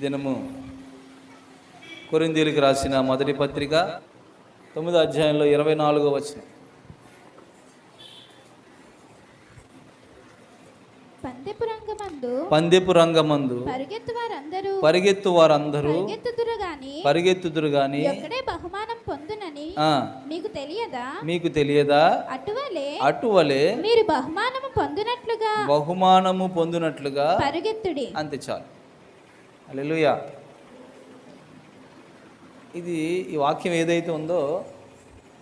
దినము కొరిందీలకు రాసిన మొదటి పత్రిక తొమ్మిదో అధ్యాయంలో ఇరవై నాలుగో వచ్చిన పందెపు రంగమందు పరిగెత్తు వారందరూ పరిగెత్తు వారందరూ పరిగెత్తుదురు గాని బహుమానం పొందునని మీకు తెలియదా? మీకు తెలియదా? అటువలే అటువలే మీరు బహుమానము పొందినట్లుగా బహుమానము పొందినట్లుగా పరిగెత్తుడి. అంతే చాలు. అల్లెలుయా ఇది ఈ వాక్యం ఏదైతే ఉందో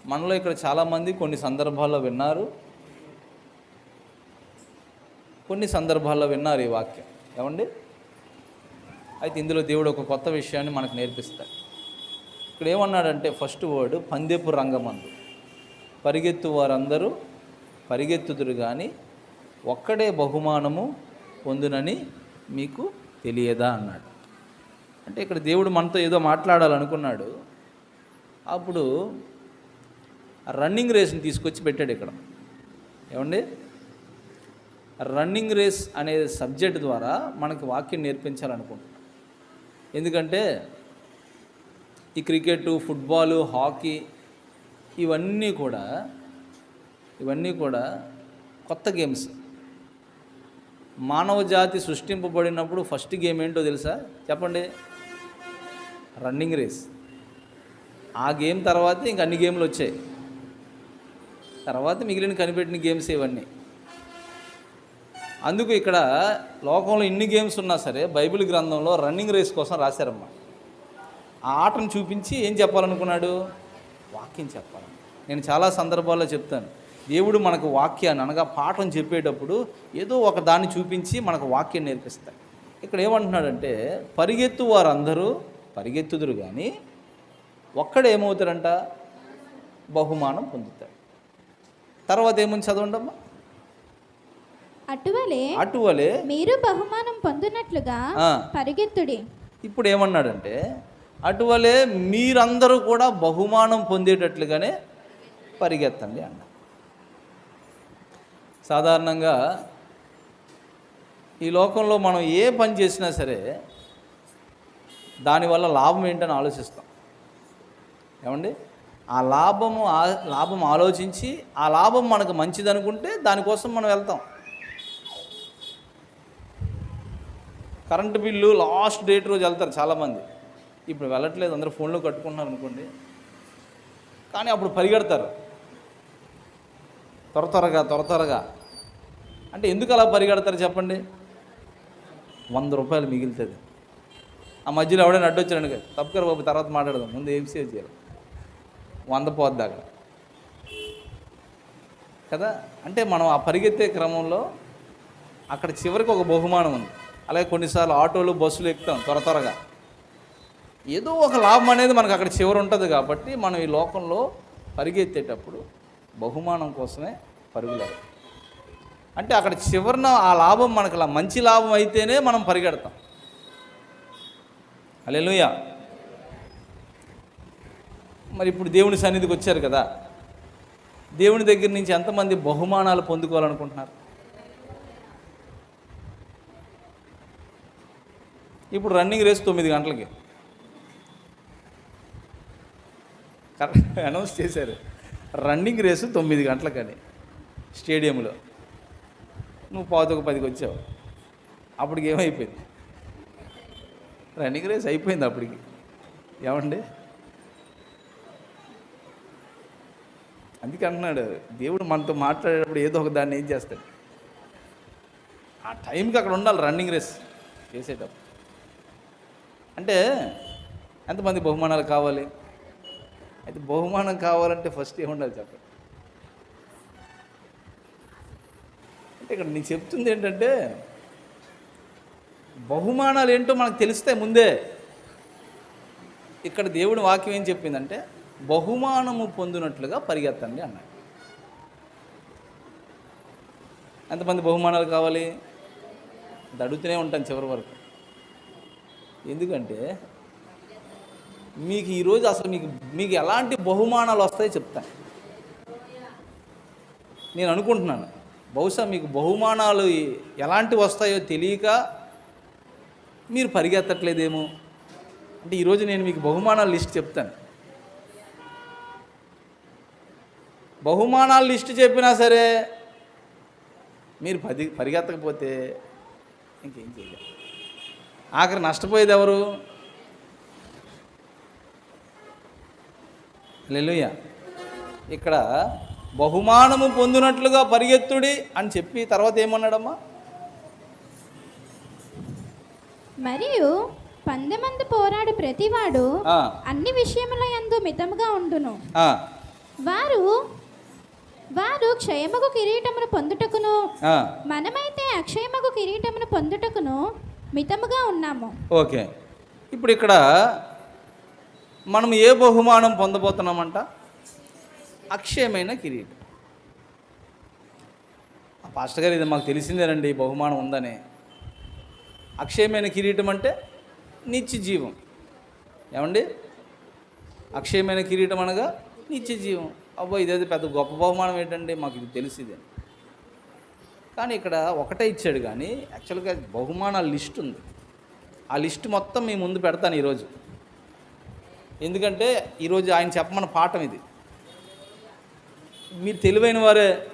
మనలో ఇక్కడ చాలామంది కొన్ని సందర్భాల్లో విన్నారు. కొన్ని సందర్భాల్లో విన్నారు ఈ వాక్యం. ఏమండి? అయితే ఇందులో దేవుడు ఒక కొత్త విషయాన్ని మనకు నేర్పిస్తాడు. ఇక్కడ ఏమన్నాడంటే ఫస్ట్ వర్డ్ పందెపు రంగమందు. పరిగెత్తు వారందరూ పరిగెత్తుదురు కానీ ఒక్కడే బహుమానము పొందునని మీకు తెలియదా అన్నాడు. అంటే ఇక్కడ దేవుడు మనతో ఏదో మాట్లాడాలనుకున్నాడు. అప్పుడు రన్నింగ్ రేస్ని తీసుకొచ్చి పెట్టాడు ఇక్కడ. ఏమండి? రన్నింగ్ రేస్ అనే సబ్జెక్ట్ ద్వారా మనకి వాక్యం నేర్పించాలనుకుంటున్నాను ఎందుకంటే ఈ క్రికెట్ ఫుట్బాలు హాకీ ఇవన్నీ కూడా ఇవన్నీ కూడా కొత్త గేమ్స్. మానవ జాతి సృష్టింపబడినప్పుడు ఫస్ట్ గేమ్ ఏంటో తెలుసా? చెప్పండి. Running race. ఆ గేమ్ తర్వాత ఇంక అన్ని గేమ్లు వచ్చాయి. తర్వాత మిగిలిన కనిపెట్టిన గేమ్స్ ఇవన్నీ. అందుకు ఇక్కడ లోకంలో ఇన్ని గేమ్స్ ఉన్నా సరే బైబిల్ గ్రంథంలో రన్నింగ్ రేస్ కోసం రాశారమ్మా. ఆ ఆటను చూపించి ఏం చెప్పాలనుకున్నాడు? వాక్యం చెప్పాలి. నేను చాలా సందర్భాల్లో చెప్తాను. దేవుడు మనకు వాక్యాన్ని అనగా పాఠం చెప్పేటప్పుడు ఏదో ఒక దాన్ని చూపించి మనకు వాక్యం నేర్పిస్తాడు. ఇక్కడ ఏమంటున్నాడంటే పరిగెత్తు వారందరూ పరిగెత్తుదురు కానీ ఒక్కడు ఏమవుతాడంట బహుమానం పొందుతాడు. తర్వాత ఏముంది చదవండమ్మా? అటువలే అటువలే. మీరు బహుమానం పొందినట్లుగా. పరిగెత్తుడి. ఇప్పుడు ఏమన్నాడంటే అటువలే మీరందరూ కూడా బహుమానం పొందేటట్లుగానే పరిగెత్తండి అన్న. సాధారణంగా ఈ లోకంలో మనం ఏ పని చేసినా సరే దానివల్ల లాభం ఏంటని ఆలోచిస్తాం. ఏమండి? ఆ లాభము ఆ- లాభం ఆలోచించి ఆ లాభం మనకు మంచిది అనుకుంటే దానికోసం మనం వెళ్తాం. కరెంటు బిల్లు లాస్ట్ డేట్ రోజు వెళ్తారు చాలామంది. ఇప్పుడు వెళ్ళట్లేదు అందరూ ఫోన్లో కట్టుకుంటున్నారు అనుకోండి. కానీ అప్పుడు పరిగెడతారు. త్వర త్వరగా త్వర త్వరగా. అంటే ఎందుకు అలా పరిగెడతారు చెప్పండి? వంద రూపాయలు మిగులుతుంది. ఆ మధ్యలో ఎవడైనా అడ్డొచ్చాడు తప్పుకర బాబు తర్వాత మాట్లాడదాం. ముందు ఏం చేయాలి? వంద పోద్ది అక్కడ కదా? అంటే మనం ఆ పరిగెత్తే క్రమంలో అక్కడ చివరికి ఒక బహుమానం ఉంది. అలాగే కొన్నిసార్లు ఆటోలు బస్సులు ఎక్కుతాం త్వర త్వరగా. ఏదో ఒక లాభం అనేది మనకు అక్కడ చివరి ఉంటుంది కాబట్టి మనం ఈ లోకంలో పరిగెత్తేటప్పుడు బహుమానం కోసమే పరుగులేదు అంటే అక్కడ చివరిన ఆ లాభం మనకు మంచి లాభం అయితేనే మనం పరిగెడతాం. అలెలుయ మరి ఇప్పుడు దేవుని సన్నిధికి వచ్చారు కదా. దేవుని దగ్గర నుంచి ఎంతమంది బహుమానాలు పొందుకోవాలనుకుంటున్నారు? ఇప్పుడు రన్నింగ్ రేస్ తొమ్మిది గంటలకి. కరెక్ట్ అనౌన్స్ చేశారు. రన్నింగ్ రేసు తొమ్మిది గంటలకని స్టేడియంలో. నువ్వు పావుతొక పదికి వచ్చావు. అప్పటికి ఏమైపోయింది? రన్నింగ్ రేస్ అయిపోయింది అప్పటికి. ఏమండి? అందుకే అంటున్నాడు దేవుడు మనతో మాట్లాడేటప్పుడు ఏదో ఒక దాన్ని ఏం చేస్తాడు? ఆ టైంకి అక్కడ ఉండాలి రన్నింగ్ రేస్ చేసేటప్పుడు. అంటే ఎంతమంది బహుమానాలు కావాలి? అయితే బహుమానం కావాలంటే ఫస్ట్ ఏముండాలి చెప్పండి? అంటే ఇక్కడ నేను చెప్తుంది ఏంటంటే బహుమానాలు ఏంటో మనకు తెలిస్తే ముందే. ఇక్కడ దేవుడి వాక్యం ఏం చెప్పిందంటే బహుమానము పొందినట్లుగా పరిగెత్తండి అన్నాడు. ఎంతమంది బహుమానాలు కావాలి? దడుతూనే ఉంటాను చివరి వరకు. ఎందుకంటే మీకు ఈరోజు అసలు మీకు మీకు ఎలాంటి బహుమానాలు వస్తాయో చెప్తాను. నేను అనుకుంటున్నాను బహుశా మీకు బహుమానాలు ఎలాంటివి వస్తాయో తెలియక మీరు పరిగెత్తట్లేదేమో. అంటే ఈరోజు నేను మీకు బహుమానాల లిస్ట్ చెప్తాను. బహుమానాల లిస్ట్ చెప్పినా సరే మీరు పది పరిగెత్తకపోతే ఇంకేం చేయలేదు ఆఖరి నష్టపోయేది ఎవరు? లెలుయ ఇక్కడ బహుమానము పొందినట్లుగా పరిగెత్తుడి అని చెప్పి తర్వాత ఏమన్నాడమ్మా? మరియు పందెమందు పోరాడు ప్రతివాడు అన్ని విషయముల యందు మితముగా ఉండును. వారు వారు క్షయమగు కిరీటమును పొందుటకును మనమైతే అక్షయమగు కిరీటమును పొందుటకును మితముగా ఉన్నాము. ఓకే. ఇప్పుడు ఇక్కడ మనం ఏ బహుమానం పొందబోతున్నామంట? అక్షయమైన కిరీటం. పాస్టర్ గారు ఇది మాకు తెలిసిందేనండి బహుమానం ఉందని. అక్షయమైన కిరీటం అంటే నిత్య జీవం ఏమండి? అక్షయమైన కిరీటం అనగా నిత్య జీవం అబ్బో ఇదేదో పెద్ద గొప్ప బహుమానం ఏంటండి? మాకు ఇది తెలిసిదే. కానీ ఇక్కడ ఒకటే ఇచ్చాడు కానీ యాక్చువల్గా బహుమానాల లిస్ట్ ఉంది. ఆ లిస్ట్ మొత్తం మీ ముందు పెడతాను ఈరోజు. ఎందుకంటే ఈరోజు ఆయన చెప్పమన్న పాఠం ఇది. మీరు తెలివైన వారే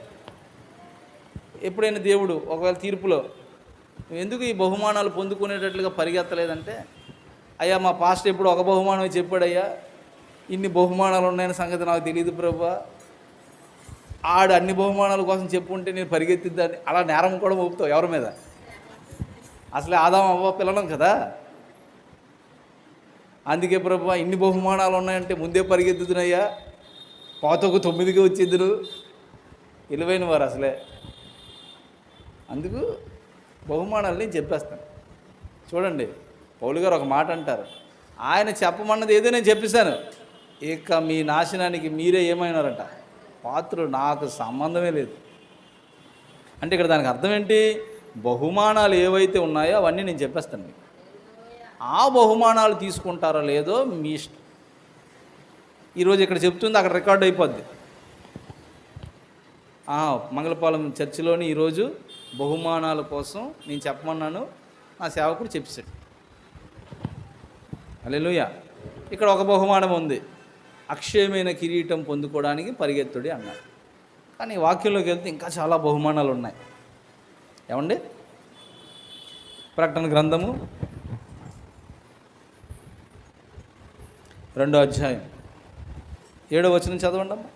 ఎప్పుడైనా దేవుడు ఒకవేళ తీర్పులో నువ్వు ఎందుకు ఈ బహుమానాలు పొందుకునేటట్లుగా పరిగెత్తలేదంటే అయ్యా మా పాస్టర్ ఎప్పుడు ఒక బహుమానమే చెప్పాడయ్యా ఇన్ని బహుమానాలు ఉన్నాయని సంగతి నాకు తెలియదు ప్రభా. ఆడు అన్ని బహుమానాల కోసం చెప్పుంటే నేను పరిగెత్తిద్దాన్ని. అలా నేరం కూడా మోపుతావు ఎవరి మీద? అసలే ఆదాం అవ్వ పిల్లలం కదా. అందుకే ప్రభు ఇన్ని బహుమానాలు ఉన్నాయంటే ముందే పరిగెత్తుతున్నాయ్యా పాతకు తొమ్మిదికి వచ్చేద్దరు విలువైన వారు అసలే. అందుకు బహుమానాలు నేను చెప్పేస్తాను. చూడండి పౌలు గారు ఒక మాట అంటారు. ఆయన చెప్పమన్నది ఏదో నేను చెప్పేశాను. ఇక మీ నాశనానికి మీరే ఏమైనారంట? పాత్రుడు నాకు సంబంధమే లేదు. అంటే ఇక్కడ దానికి అర్థం ఏంటి? బహుమానాలు ఏవైతే ఉన్నాయో అవన్నీ నేను చెప్పేస్తాను మీకు. ఆ బహుమానాలు తీసుకుంటారో లేదో మీ ఇష్టం. ఈరోజు ఇక్కడ చెప్తుంది అక్కడ రికార్డ్ అయిపోద్ది. మంగళపాలెం చర్చిలోని ఈరోజు బహుమానాల కోసం నేను చెప్పమన్నాను. నా సేవకుడు చెప్పాడు అలెలుయ ఇక్కడ ఒక బహుమానం ఉంది. అక్షయమైన కిరీటం పొందుకోవడానికి పరిగెత్తుడి అన్నారు కానీ వాక్యంలోకి వెళ్తే ఇంకా చాలా బహుమానాలు ఉన్నాయి. ఏమండి? ప్రకటన గ్రంథము రెండో అధ్యాయం. ఏడో వచనం చదవండి అమ్మా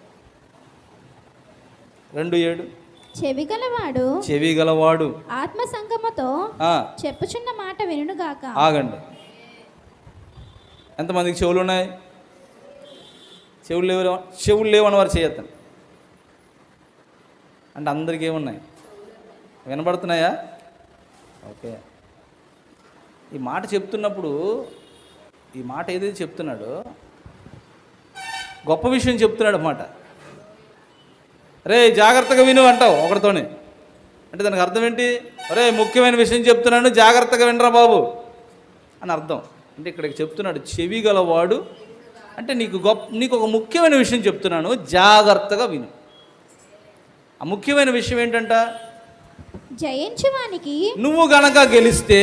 రెండు ఏడు. చెవిగలవాడు చెవి గలవాడు ఆత్మ సంగమతో చెప్పుచున్న మాట వినుగాక ఆగండి. ఎంతమందికి చెవులు ఉన్నాయి చెవులు లేవు చెవులు లేవని వారు చేయొద్దండి అంటే అందరికీ ఏమున్నాయి? వినబడుతున్నాయా? ఓకే. ఈ మాట చెప్తున్నప్పుడు ఈ మాట ఏదైతే చెప్తున్నాడో గొప్ప విషయం చెప్తున్నాడు అన్నమాట. రే జాగ్రత్తగా విను అంటావు ఒకటితోనే అంటే దానికి అర్థం ఏంటి? అరే ముఖ్యమైన విషయం చెప్తున్నాను జాగ్రత్తగా వినరా బాబు. అని అర్థం. అంటే ఇక్కడ చెప్తున్నాడు చెవి గలవాడు. అంటే నీకు గొప్ప నీకు ఒక ముఖ్యమైన విషయం చెప్తున్నాను జాగ్రత్తగా విను. ఆ ముఖ్యమైన విషయం ఏంటంట? జయించువానికి నువ్వు గనక గెలిస్తే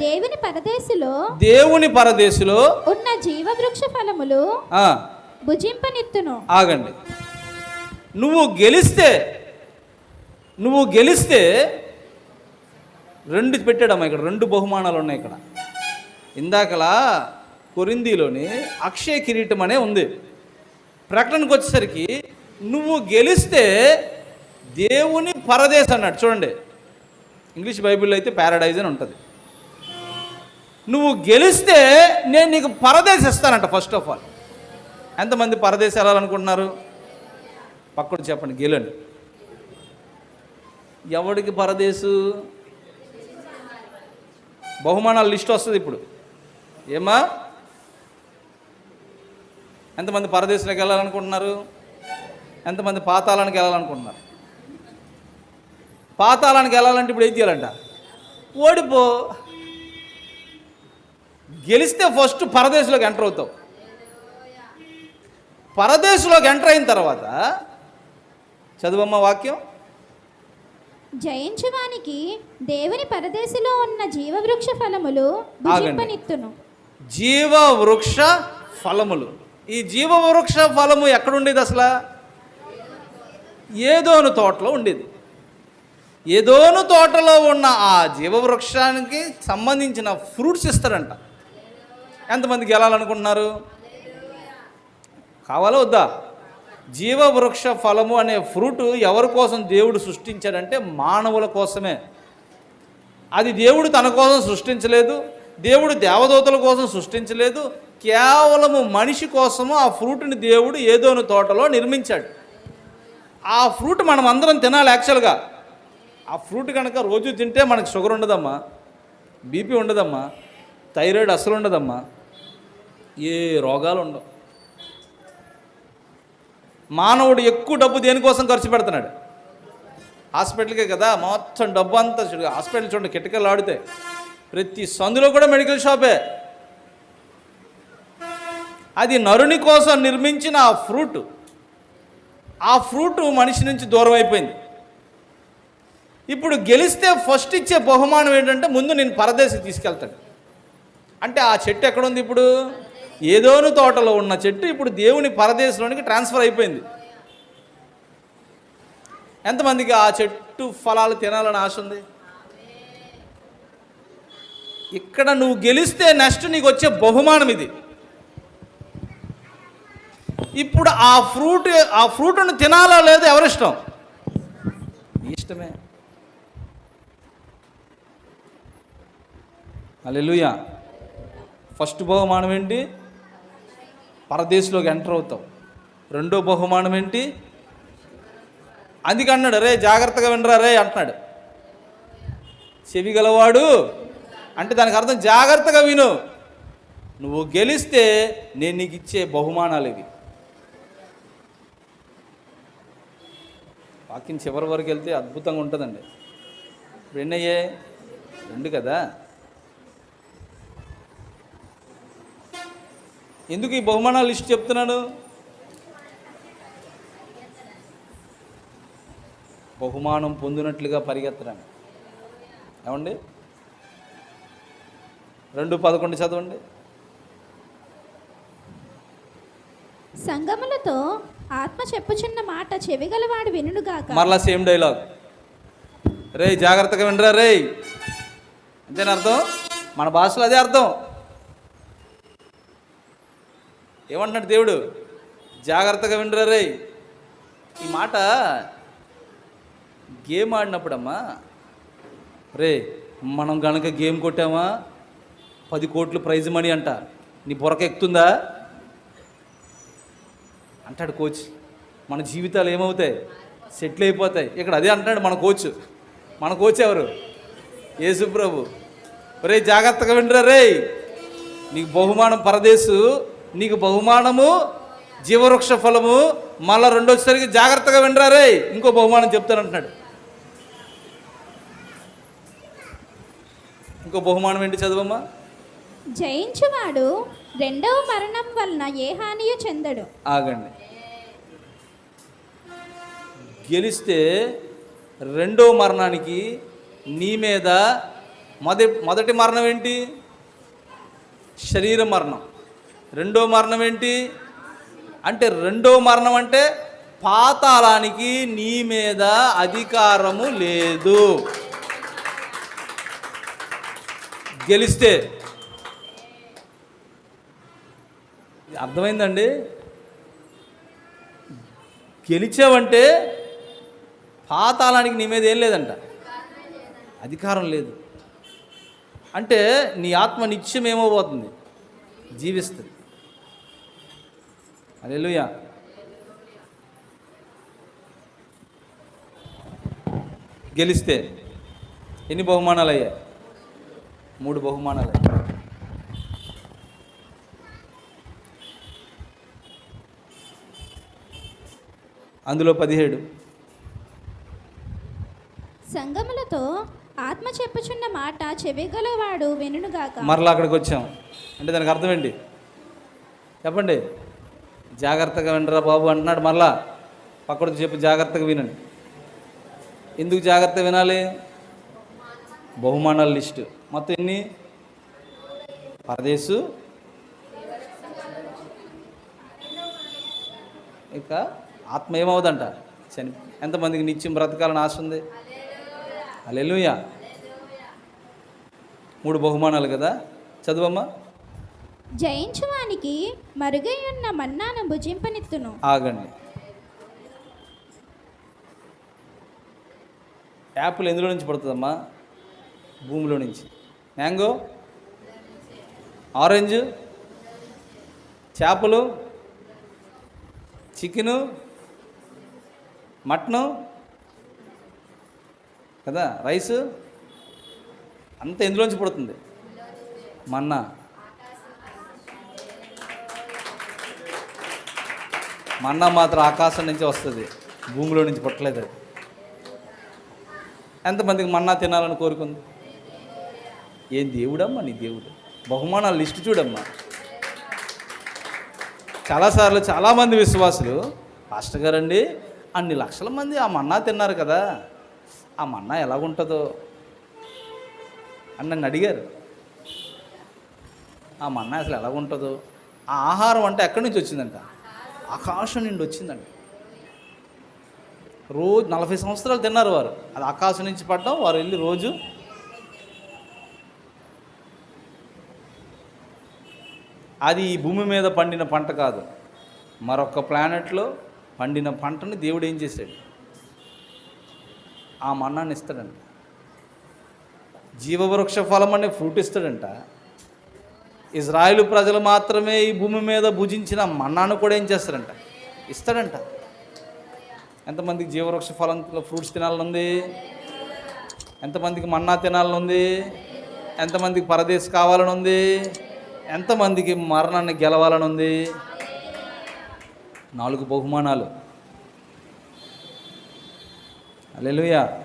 దేవుని పరదేశులో దేవుని పరదేశులో ఉన్న జీవవృక్ష ఫలములు ఆ, భుజింపనిత్తును. ఆగండి. నువ్వు గెలిస్తే నువ్వు గెలిస్తే రెండు పెట్టాడమ్మా ఇక్కడ రెండు బహుమానాలు ఉన్నాయి ఇక్కడ. ఇందాకలా కొరిందీలోని అక్షయ కిరీటం అనే ఉంది. ప్రకటనకు వచ్చేసరికి నువ్వు గెలిస్తే దేవుని పరదేశ్ అన్నాడు. చూడండి ఇంగ్లీష్ బైబిల్లో అయితే ప్యారడైజ్ అని ఉంటుంది. నువ్వు గెలిస్తే నేను నీకు పరదేశ్ ఇస్తానంట ఫస్ట్ ఆఫ్ ఆల్ ఎంతమంది పరదేశ్ వెళ్ళాలనుకుంటున్నారు పక్కన చెప్పండి గెలండి ఎవడికి పరదేశు? బహుమానాల లిస్ట్ వస్తుంది ఇప్పుడు. ఏమా ఎంతమంది పరదేశంలోకి వెళ్ళాలనుకుంటున్నారు? ఎంతమంది పాతాళానికి వెళ్ళాలనుకుంటున్నారు? పాతాళానికి వెళ్ళాలంటే ఇప్పుడు ఏం చేయాలంట? ఓడిపో. గెలిస్తే ఫస్ట్ పరదేశంలోకి ఎంటర్ అవుతావు. పరదేశంలోకి ఎంటర్ అయిన తర్వాత చదువమ్మ వాక్యం. జయించువానికి దేవుని పరదేశిలో ఉన్న జీవవృక్ష ఫలములు భుజింపనిత్తును. జీవ వృక్ష ఫలములు. ఈ జీవ వృక్ష ఫలము ఎక్కడుండేది అసలు? ఏదోను తోటలో ఉండేది. ఏదోను తోటలో ఉన్న ఆ జీవవృక్షానికి సంబంధించిన ఫ్రూట్స్ ఇస్తారంట. ఎంతమందికి వెళ్ళాలనుకుంటున్నారు కావాలా వద్దా? జీవవృక్ష ఫలము అనే ఫ్రూట్ ఎవరి కోసం దేవుడు సృష్టించాడంటే మానవుల కోసమే. అది దేవుడు తన కోసం సృష్టించలేదు దేవుడు దేవదూతల కోసం సృష్టించలేదు కేవలము మనిషి కోసము ఆ ఫ్రూట్ని దేవుడు ఏదోని తోటలో నిర్మించాడు. ఆ ఫ్రూట్ మనం అందరం తినాలి యాక్చువల్గా. ఆ ఫ్రూట్ కనుక రోజు తింటే మనకు షుగర్ ఉండదమ్మా బీపీ ఉండదమ్మా థైరాయిడ్ అసలు ఉండదమ్మా ఏ రోగాలు ఉండవు. మానవుడు ఎక్కువ డబ్బు దేనికోసం ఖర్చు పెడుతున్నాడు? హాస్పిటల్కే కదా మొత్తం డబ్బు అంతా హాస్పిటల్ చూడండి కిటకలు ఆడితే. ప్రతి సందులో కూడా మెడికల్ షాపే. అది నరుని కోసం నిర్మించిన ఆ ఫ్రూట్. ఆ ఫ్రూట్ మనిషి నుంచి దూరం అయిపోయింది. ఇప్పుడు గెలిస్తే ఫస్ట్ ఇచ్చే బహుమానం ఏంటంటే ముందు నేను పరదేశం తీసుకెళ్తాడు అంటే ఆ చెట్టు ఎక్కడుంది ఇప్పుడు? ఏదోను తోటలో ఉన్న చెట్టు ఇప్పుడు దేవుని పరదేశంలోనికి ట్రాన్స్ఫర్ అయిపోయింది. ఎంతమందికి ఆ చెట్టు ఫలాలు తినాలని ఆశ ఉంది? ఇక్కడ నువ్వు గెలిస్తే నెక్స్ట్ నీకు వచ్చే బహుమానం ఇది. ఇప్పుడు ఆ ఫ్రూట్ ఆ ఫ్రూట్ను తినాలా లేదా ఎవరిష్టం? నీ ఇష్టమే. అల్లెలుయా ఫస్ట్ బహుమానం ఏంటి? పరదేశంలోకి ఎంటర్ అవుతావు. రెండో బహుమానం ఏంటి? అందుకే అన్నాడు రే జాగ్రత్తగా వినరా రే అంటున్నాడు. చెవి గలవాడు అంటే దానికి అర్థం జాగ్రత్తగా విను. నువ్వు గెలిస్తే నేను నీకు ఇచ్చే బహుమానాలు ఇవి. వాకింగ్ చివరి వరకు వెళ్తే అద్భుతంగా ఉంటుందండి. ఇప్పుడు ఎన్ని రెండు కదా? ఎందుకు ఈ బహుమానాల లిస్ట్ చెప్తున్నాను బహుమానం పొందినట్లుగా పరిగెత్తడానికి. ఏమండి? రెండు పదకొండు చదవండి సంగములతో ఆత్మ చెప్పుచున్న మాట చెవిగలవాడు వినుడుగాక మరలా సేమ్ డైలాగ్. రే జాగ్రత్తగా వినరా రే అంతేనా అర్థం? మన భాషలో అదే అర్థం. ఏమంటున్నాడు దేవుడు? జాగ్రత్తగా వినరా రే ఈ మాట గేమ్ ఆడినప్పుడమ్మా రే మనం గనక గేమ్ కొట్టామా? పది కోట్లు ప్రైజ్ మనీ అంట. నీ బొరక ఎక్కుతుందా? అంటాడు కోచ్. మన జీవితాలు ఏమవుతాయి? సెటిల్ అయిపోతాయి. ఇక్కడ అదే అంటాడు మన కోచ్. మన కోచ్ ఎవరు? యేసుప్రభు రే జాగ్రత్తగా వినరా రే నీకు బహుమానం పరదేశు నీకు బహుమానము జీవవృక్ష ఫలము మళ్ళా రెండోసారికి జాగ్రత్తగా వినరా రే ఇంకో బహుమానం చెప్తాను అంటున్నాడు. ఇంకో బహుమానం ఏంటి చదువమ్మా? జయించువాడు రెండవ మరణం వలన ఏ హానియు చెందడు? ఆగండి. గెలిస్తే రెండో మరణానికి నీ మీద మొదటి మొదటి మరణం ఏంటి? శరీర మరణం. రెండో మరణం ఏంటి? అంటే రెండో మరణం అంటే పాతాళానికి నీ మీద అధికారము లేదు. గెలిస్తే. అర్థమైందండి? గెలిచావంటే పాతాళానికి నీ మీద ఏం లేదంట. అధికారం లేదు. అంటే నీ ఆత్మ నిత్యం ఏమవబోతుంది జీవిస్తుంది. అలెలుయా గెలిస్తే ఎన్ని బహుమానాలు అయ్యాయి మూడు బహుమానాలు. అందులో పదిహేడు. సంగములతో ఆత్మ చెప్పుచున్న మాట చెవిగలవాడు వినుగాక మరలా అక్కడికి వచ్చాం. అంటే దానికి అర్థం ఏంటి? చెప్పండి. జాగ్రత్తగా వినరా బాబు అంటున్నాడు మళ్ళా. పక్కడికి చెప్పి జాగ్రత్తగా వినండి. ఎందుకు జాగ్రత్త వినాలి? బహుమానాల లిస్టు. మొత్తం ఎన్ని? పరదేశు ఇక ఆత్మ ఏమవుదంట చని ఎంతమందికి నిత్యం బ్రతకాలని ఆశ ఉంది? అలెలుయా మూడు బహుమానాలు కదా. చదువమ్మా. జయించువానికి మరుగై ఉన్న మన్నాను భుజింపనెత్తును. ఆగండి. యాపిల్ ఎందులో నుంచి పడుతుందమ్మా? భూమిలో నుంచి. మ్యాంగో? ఆరెంజ్? చేపలు? చికెను? మటను? కదా? రైస్? అంత ఎందులోంచి పడుతుంది? మన్నా. మన్నా మాత్రం ఆకాశం నుంచి వస్తుంది. భూమిలో నుంచి పుట్టలేదు అది. ఎంతమందికి మన్నా తినాలని కోరుకుంది ఏం దేవుడమ్మా నీ దేవుడు? బహుమానాల లిస్టు చూడమ్మా. చాలాసార్లు చాలామంది విశ్వాసులు పాస్టర్ గారండి అన్ని లక్షల మంది ఆ మన్నా తిన్నారు కదా ఆ మన్నా ఎలాగుంటుందో? అని నన్ను అడిగారు. ఆ మన్నా అసలు ఎలాగుంటుందో? ఆ ఆహారం అంటే ఎక్కడి నుంచి వచ్చిందంట? ఆకాశం నుండి వచ్చిందండి. రోజు నలభై సంవత్సరాలు తిన్నారు వారు. అది ఆకాశం నుంచి పడ్డం వారు వెళ్ళి రోజు అది ఈ భూమి మీద పండిన పంట కాదు. మరొక ప్లానెట్లో పండిన పంటని దేవుడు ఏం చేశాడు? ఆ మన్నాన్ని ఇస్తాడంట. జీవవృక్ష ఫలం అనే ఫ్రూట్ ఇస్తాడంట. ఇజ్రాయిల్ ప్రజలు మాత్రమే ఈ భూమి మీద భుజించిన మన్నాను కూడా ఏం చేస్తారంట? ఇస్తాడంట. ఎంతమందికి జీవవృక్ష ఫలంలో ఫ్రూట్స్ తినాలని ఉంది ఎంతమందికి మన్నా తినాలని ఉంది ఎంతమందికి పరదేశ్ కావాలని ఉంది ఎంతమందికి మరణాన్ని గెలవాలని ఉంది నాలుగు బహుమానాలు. అల్లెలుయా